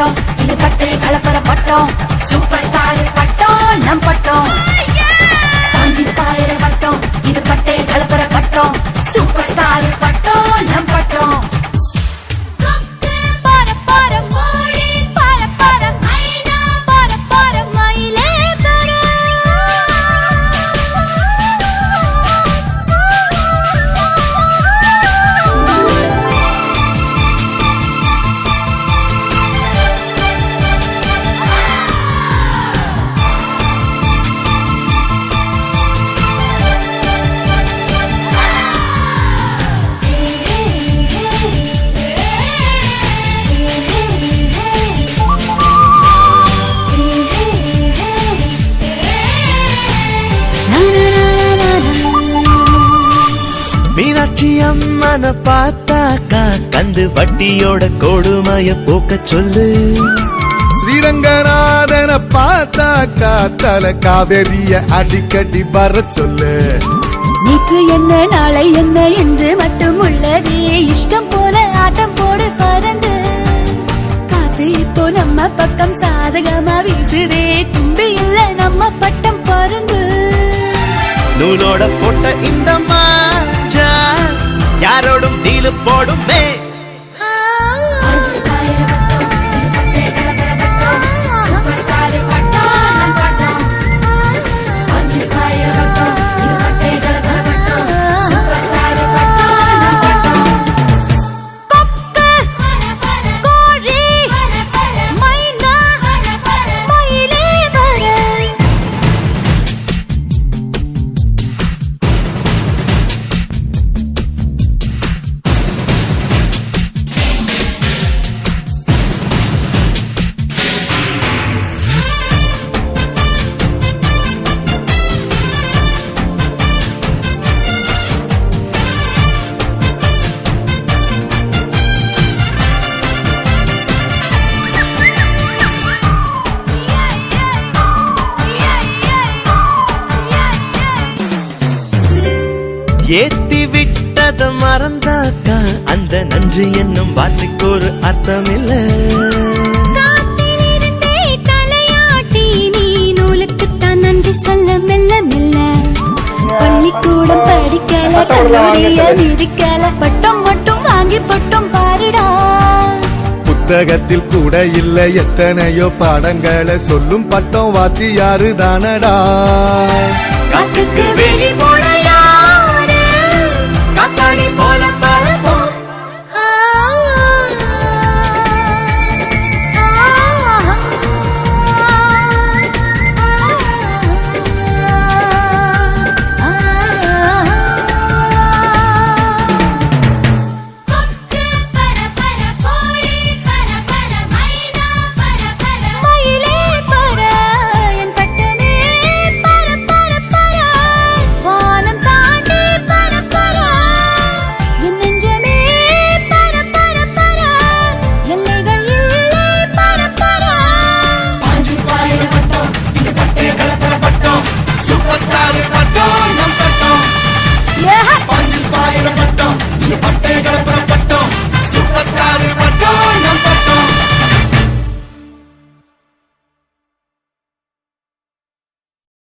பட்டம். இது கட்டு கலப்பர பட்டம். சூப்பர் ஸ்டார் பட்டம் நம் பட்டம். Oh காஞ்சி பாயிர பட்டம். இது கட்டு கலப்பர மீனாட்சி அம்மன பார்த்தாக்கா கந்து வட்டியோட கொடுமைய போக்க சொல்லு. ஸ்ரீரங்கநாதன பார்த்தாக்கா தல காவேரிய அடிக்கடி வர சொல்லு. நேற்று என்ன நாளை என்ன என்று மட்டும் உள்ளதே இஷ்டம் போல ஆட்டம் போடு பறந்து. காத்து இப்போ நம்ம பக்கம் சாதகமா வீசுதே தும்பி இல்ல நம்ம பட்டம் பருந்து நூலோட போட்ட இந்த மாஞ்சா யாரோடும் தீலு போடும் மே ஏத்தி விட்டத மறந்தாக்கா. அந்த நன்றி என்னும் வார்த்தைக்கு ஒரு அர்த்தம் இல்ல பள்ளிக்கூடம் படிக்கல கல்லூரிய மிதிக்கல பட்டம் மட்டும் வாங்கி பட்டம் பாருடா. புத்தகத்தில் கூட இல்ல எத்தனையோ பாடங்களை சொல்லும் பட்டம் வாத்தி யாரு தானடா. காத்துக்கு வெளி போடையா